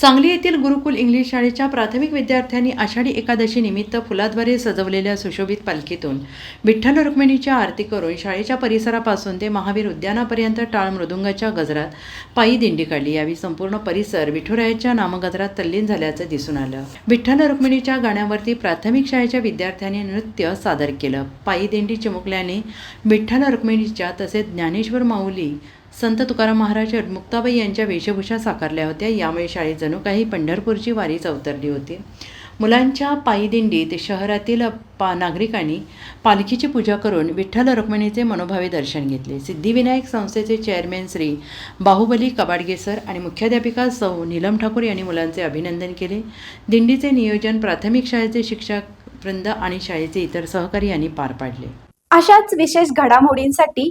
सांगली येथील गुरुकुल इंग्लिश शाळेच्या प्राथमिक विद्यार्थ्यांनी आषाढी एकादशी निमित्त फुलाद्वारे सजवलेल्या सुशोभित पालखीतून विठ्ठल रुक्मिणीच्या आरती करून शाळेच्या परिसरापासून ते महावीर उद्यानापर्यंत टाळ मृदुंगाच्या गजरात पायी दिंडी काढली. यावेळी संपूर्ण परिसर विठुरायाच्या नामगजरात तल्लीन झाल्याचं दिसून आलं. विठ्ठल रुक्मिणीच्या गाण्यावरती प्राथमिक शाळेच्या विद्यार्थ्यांनी नृत्य सादर केलं. पायी दिंडी चिमुकल्याने विठ्ठल रुक्मिणीच्या तसेच ज्ञानेश्वर माऊली संत तुकाराम महाराज मुक्ताबाई यांच्या वेशभूषा साकारल्या होत्या. यामुळे शाळेत जणू काही पंढरपूरची वारीच अवतरली होती. मुलांच्या पायी दिंडीत शहरातील पा नागरिकांनी पालखीची पूजा करून विठ्ठल रुक्मिणीचे मनोभावे दर्शन घेतले. सिद्धिविनायक संस्थेचे चेअरमॅन श्री बाहुबली कबाडगे सर आणि मुख्याध्यापिका सौ नीलम ठाकूर यांनी मुलांचे अभिनंदन केले. दिंडीचे नियोजन प्राथमिक शाळेचे शिक्षक वृंद आणि शाळेचे इतर सहकारी यांनी पार पाडले. अशाच विशेष घडामोडींसाठी